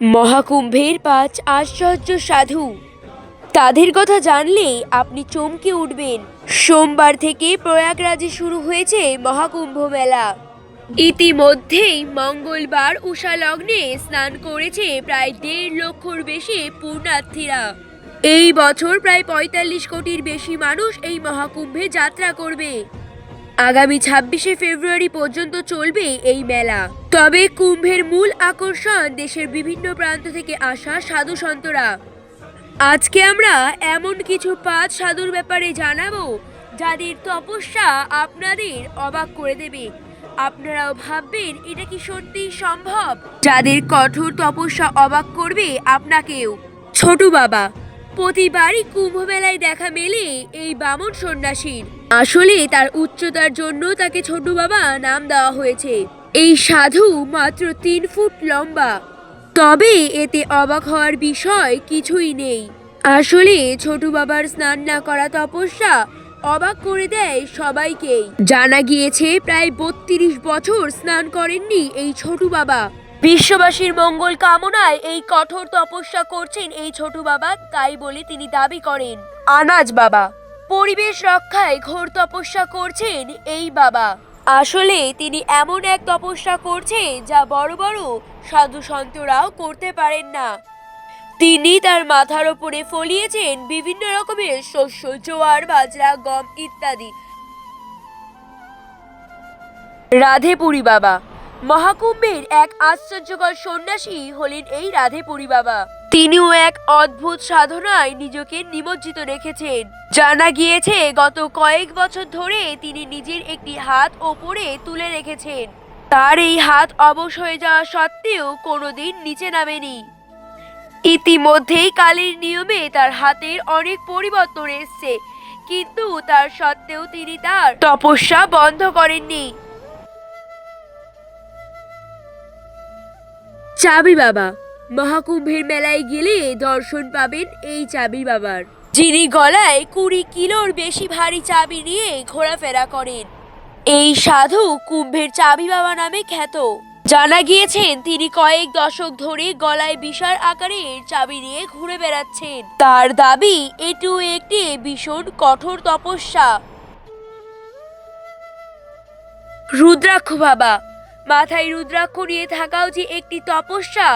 মহাকুম্ভের পাঁচ আশ্চর্য সাধু। তাদের কথা জানলেই আপনি চমকে উঠবেন। সোমবার থেকে প্রয়াগরাজে শুরু হয়েছে মহাকুম্ভ মেলা। ইতিমধ্যেই মঙ্গলবার উষা লগ্নে স্নান করেছে প্রায় দেড় লক্ষর বেশি পূর্ণার্থীরা এই বছর প্রায় পঁয়তাল্লিশ কোটির বেশি মানুষ এই মহাকুম্ভে যাত্রা করবে। আগামী ছাব্বিশে ফেব্রুয়ারি পর্যন্ত চলবে এই মেলা। তবে কুম্ভের মূল আকর্ষণ দেশের বিভিন্ন প্রান্ত থেকে আসা সাধু সন্তরা। আজকে আমরা এমন কিছু পাঁচ সাধুর ব্যাপারে জানাব, যাদের তপস্যা আপনাদের অবাক করে দেবে। আপনারাও ভাববেন, এটা কি সত্যিই সম্ভব? যাদের কঠোর তপস্যা অবাক করবে আপনাকেও। ছোট বাবা প্রতিবারই কুম্ভ মেলায় দেখা মেলে এই বামন সন্ন্যাসীর। আসলে তার উচ্চতার জন্য তাকে ছোট বাবা নাম দেওয়া হয়েছে। এই সাধু মাত্র তিন ফুট লম্বা। তবে এতে অবাক হওয়ার বিষয় কিছুই নেই। আসলে ছোট বাবার স্নান না করা তপস্যা অবাক করে দেয় সবাইকেই। জানা গিয়েছে, প্রায় বত্রিশ বছর স্নান করেননি এই ছোট বাবা। বিশ্ববাসীর মঙ্গল কামনায় এই কঠোর তপস্যা করছেন এই ছোট বাবা, তাই বলে তিনি দাবি করেন। আনাজ বাবা, পরিবেশ রক্ষায় ঘোর তপস্যা করছেন এই বাবা। আসলে তিনি এমন এক তপস্যা করছেন যা বড় বড় সাধু সন্তরাও করতে পারেন না। তিনি তার মাথার ওপরে ফলিয়েছেন বিভিন্ন রকমের শস্য, জোয়ার, বাজরা, গম ইত্যাদি। রাধেপুরী বাবা মহাকুম্ভের এক আশ্চর্যকর সন্ন্যাসী হলেন এই রাধেপুরী বাবা। তিনিও এক অদ্ভুত সাধনায় নিজেকে নিমজ্জিত রেখেছেন। জানা গিয়েছে, গত কয়েক বছর ধরে তিনি নিজের একটি হাত ওপরে তুলে রেখেছেন। তার এই হাত অবশ হয়ে যাওয়া সত্ত্বেও কোনোদিন নিচে নামেনি। ইতিমধ্যেই কালের নিয়মে তার হাতের অনেক পরিবর্তন এসছে, কিন্তু তার সত্ত্বেও তিনি তার তপস্যা বন্ধ করেননি। চাবি বাবা। মহাকুম্ভের মেলায় গেলে দর্শন পাবেন এই চাবি বাবার। যিনি গলায় কুড়ি কিলোর বেশি ভারী চাবি নিয়ে ঘোরাফেরা করেন। এই সাধু কুম্ভের চাবি বাবা নামে খ্যাত। জানা গিয়েছেন, তিনি কয়েক দশক ধরে গলায় বিশাল আকারের চাবি নিয়ে ঘুরে বেড়াচ্ছেন। তার দাবি এটিও একটি ভীষণ কঠোর তপস্যা। রুদ্রাক্ষ বাবা মাথায় রুদ্রাক্ষ নিয়ে থাকাও যে একটি তপস্যা,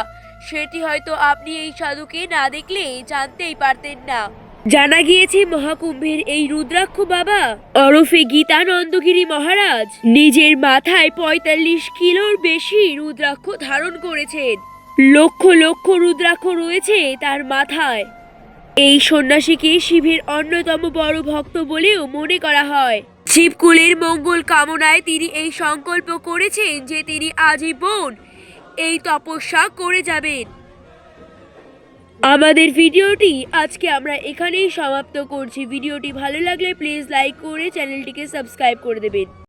সেটি হয়তো আপনি এই সাধুকে না দেখলে জানতেই পারতেন না। জানা গিয়েছে মহাকুম্ভের এই রুদ্রাক্ষ বাবা, ওরফে গীতানন্দগিরি মহারাজ, নিজের মাথায় পঁয়তাল্লিশ কিলোর বেশি রুদ্রাক্ষ ধারণ করেছেন। লক্ষ লক্ষ রুদ্রাক্ষ রয়েছে তার মাথায়। এই সন্ন্যাসীকে শিবের অন্যতম বড় ভক্ত বলেও মনে করা হয়। শিবকুলের মঙ্গল কামনায় তিনি এই সংকল্প করেছেন যে তিনি আজীবন এই তপস্যা করে যাবেন। আমাদের ভিডিওটি আজকে আমরা এখানেই সমাপ্ত করছি। ভিডিওটি ভালো লাগলে প্লিজ লাইক করে চ্যানেলটিকে সাবস্ক্রাইব করে দেবেন।